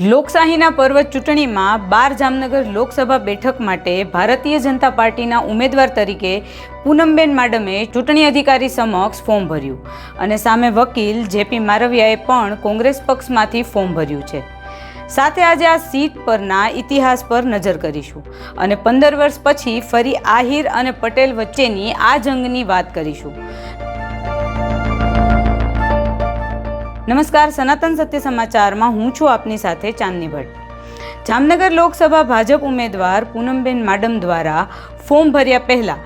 લોકશાહીના પર્વ ચૂંટણીમાં બાર જામનગર લોકસભા બેઠક માટે ભારતીય જનતા પાર્ટીના ઉમેદવાર તરીકે પૂનમબેન માડમે ચૂંટણી અધિકારી સમક્ષ ફોર્મ ભર્યું અને સામે વકીલ જેપી મારવિયાએ પણ કોંગ્રેસ પક્ષમાંથી ફોર્મ ભર્યું છે. સાથે આજે આ સીટ પરના ઇતિહાસ પર નજર કરીશું અને પંદર વર્ષ પછી ફરી આહિર અને પટેલ વચ્ચેની આ જંગની વાત કરીશું. નમસ્કાર, સનાતન સત્ય સમાચારમાં હું છું આપની સાથે ચાંદની ભટ્ટ. જામનગર લોકસભા ભાજપ ઉમેદવાર પૂનમબેન માડમ દ્વારા ફોર્મ ભર્યા પહેલા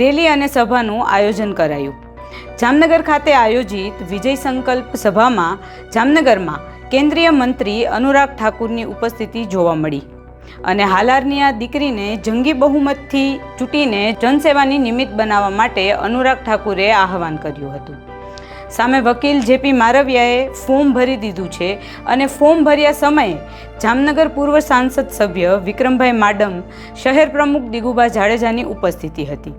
રેલી અને સભાનું આયોજન કરાયું. જામનગર ખાતે આયોજિત વિજય સંકલ્પ સભામાં જામનગરમાં કેન્દ્રીય મંત્રી અનુરાગ ઠાકુરની ઉપસ્થિતિ જોવા મળી અને હાલારની આ દીકરીને જંગી બહુમતથી ચૂંટીને જનસેવાની નિમિત્ત બનાવવા માટે અનુરાગ ઠાકુરે આહવાન કર્યું હતું. સામે વકીલ જેપી મારવિયાએ ફોર્મ ભરી દીધું છે અને ફોર્મ ભર્યા સમયે જામનગર પૂર્વ સાંસદ સભ્ય વિક્રમભાઈ માડમ, શહેર પ્રમુખ દિગુબા જાડેજાની ઉપસ્થિતિ હતી.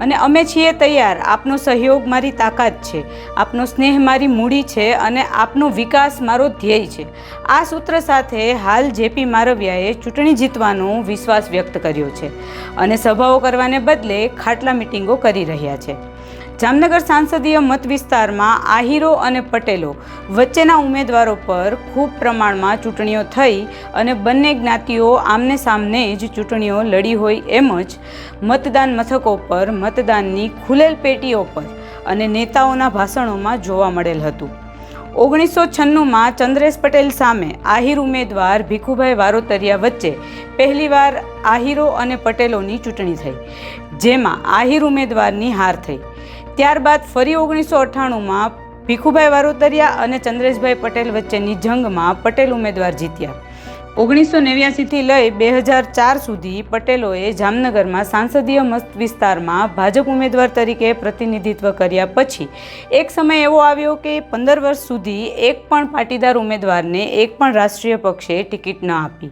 અને અમે છીએ તૈયાર. આપનો સહયોગ મારી તાકાત છે. આપનો સ્નેહ મારી મૂડી છે અને આપનો વિકાસ મારો ધ્યેય છે. આ સૂત્ર સાથે હાલ જેપી મારવિયાએ ચૂંટણી જીતવાનો વિશ્વાસ વ્યક્ત કર્યો છે અને સભાઓ કરવાને બદલે ખાટલા મિટિંગો કરી રહ્યા છે. જામનગર સાંસદીય મત વિસ્તારમાં આહિરો અને પટેલો વચ્ચેના ઉમેદવારો પર ખૂબ પ્રમાણમાં ચૂંટણીઓ થઈ અને બંને જ્ઞાતિઓ આમને સામને જ ચૂંટણીઓ લડી હોય એમ જ મતદાન મથકો પર મતદાનની ખુલેલ પેટીઓ પર અને નેતાઓના ભાષણોમાં જોવા મળેલ હતું. ઓગણીસો છન્નુંમાં ચંદ્રેશ પટેલ સામે આહિર ઉમેદવાર ભીખુભાઈ વારોતરિયા વચ્ચે પહેલીવાર આહિરો અને પટેલોની ચૂંટણી થઈ, જેમાં આહિર ઉમેદવારની હાર થઈ. ત્યારબાદ ફરી ઓગણીસો અઠ્ઠાણુંમાં ભીખુભાઈ વારોતરિયા અને ચંદ્રેશભાઈ પટેલ વચ્ચેની જંગમાં પટેલ ઉમેદવાર જીત્યા. ઓગણીસો નેવ્યાસીથી લઈ બે હજાર ચાર સુધી પટેલોએ જામનગરમાં સાંસદીય મસ્ત વિસ્તારમાં ભાજપ ઉમેદવાર તરીકે પ્રતિનિધિત્વ કર્યા પછી એક સમય એવો આવ્યો કે પંદર વર્ષ સુધી એક પણ પાટીદાર ઉમેદવારને એક પણ રાષ્ટ્રીય પક્ષે ટિકિટ ન આપી.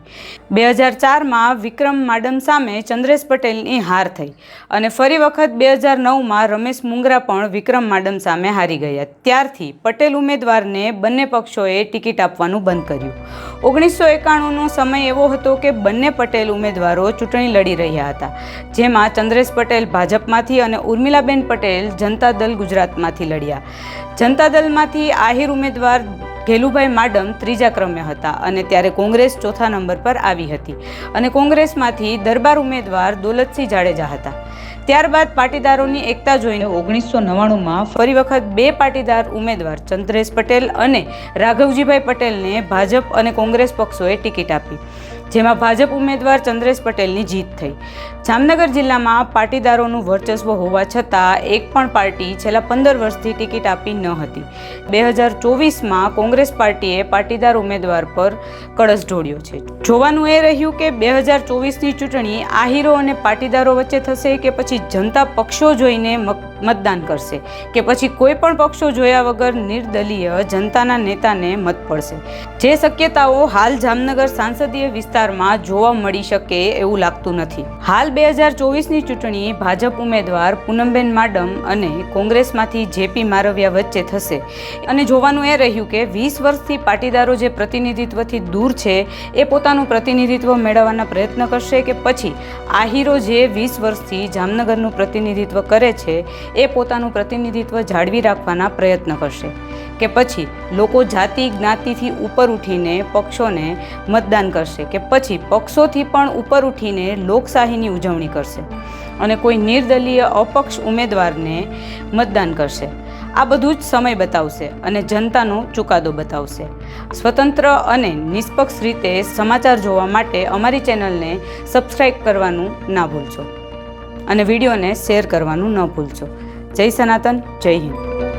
બે હજાર ચારમાં વિક્રમ માડમ સામે ચંદ્રેશ પટેલની હાર થઈ અને ફરી વખત બે હજાર નવમાં રમેશ મુંગરા પણ વિક્રમ માડમ સામે હારી ગયા. ત્યારથી પટેલ ઉમેદવારને બંને પક્ષોએ ટિકિટ આપવાનું બંધ કર્યું. ઓગણીસો એકાણુંનો સમય એવો હતો કે બંને પટેલ ઉમેદવારો ચૂંટણી લડી રહ્યા હતા, જેમાં ચંદ્રેશ પટેલ ભાજપમાંથી અને ઉર્મિલાબેન પટેલ જનતા દલ ગુજરાતમાંથી લડ્યા. જનતા દલમાંથી આહિર ઉમેદવાર ઘેલુભાઈ માડમ ત્રીજા ક્રમે હતા અને ત્યારે કોંગ્રેસ ચોથા નંબર પર આવી હતી અને કોંગ્રેસમાંથી દરબાર ઉમેદવાર દોલતસિંહ જાડેજા હતા. ત્યારબાદ પાટીદારોની એકતા જોઈને ઓગણીસો નવ્વાણુંમાં ફરી વખત બે પાટીદાર ઉમેદવાર ચંદ્રેશ પટેલ અને રાઘવજીભાઈ પટેલને ભાજપ અને કોંગ્રેસ પક્ષોએ ટિકિટ આપી, જેમાં ભાજપ ઉમેદવાર ચંદ્રેશ પટેલની જીત થઈ. જામનગર જિલ્લામાં પાટીદારોનું વર્ચસ્વ હોવા છતાં એક પણ પાર્ટી છેલ્લા પંદર વર્ષથી ટિકિટ આપી ન હતી. બે હજાર ચોવીસમાં કોંગ્રેસ પાર્ટીએ પાટીદાર ઉમેદવાર પર કળશ ઢોળ્યો છે. જોવાનું એ રહ્યું કે બે હજાર ચોવીસની ચૂંટણી આહીરો અને પાટીદારો વચ્ચે થશે કે પછી જનતા પક્ષો જોઈને મતદાન કરશે કે પછી કોઈ પણ પક્ષો જોયા વગર નિર્દલીય જનતાના નેતાને મત પડશે. જે શક્યતાઓ હાલ જામનગર સાંસદીય વિસ્તારમાં જોવા મળી શકે એવું લાગતું નથી. હાલ બે હજાર ચોવીસની ચૂંટણી ભાજપ ઉમેદવાર પૂનમબેન માડમ અને કોંગ્રેસમાંથી જેપી મારવિયા વચ્ચે થશે. અને જોવાનું એ રહ્યું કે વીસ વર્ષથી પાટીદારો જે પ્રતિનિધિત્વથી દૂર છે, એ પોતાનું પ્રતિનિધિત્વ મેળવવાના પ્રયત્ન કરશે કે પછી આહીરો જે વીસ વર્ષથી જામનગરનું પ્રતિનિધિત્વ કરે છે, એ પોતાનું પ્રતિનિધિત્વ જાળવી રાખવાના પ્રયત્ન કરશે. કે પછી લોકો જાતિ જ્ઞાતિથી ઉપર ઉઠીને પક્ષોને મતદાન કરશે, કે પછી પક્ષોથી પણ ઉપર ઉઠીને લોકશાહીની ઉજવણી કરશે અને કોઈ નિર્દલીય અપક્ષ ઉમેદવારને મતદાન કરશે. આ બધું જ સમય બતાવશે અને જનતાનો ચુકાદો બતાવશે. સ્વતંત્ર અને નિષ્પક્ષ રીતે સમાચાર જોવા માટે અમારી ચેનલને સબસ્ક્રાઈબ કરવાનું ના ભૂલશો. અને વિડીયોને શેર કરવાનું ન ભૂલશો. જય સનાતન જય હિન્દ.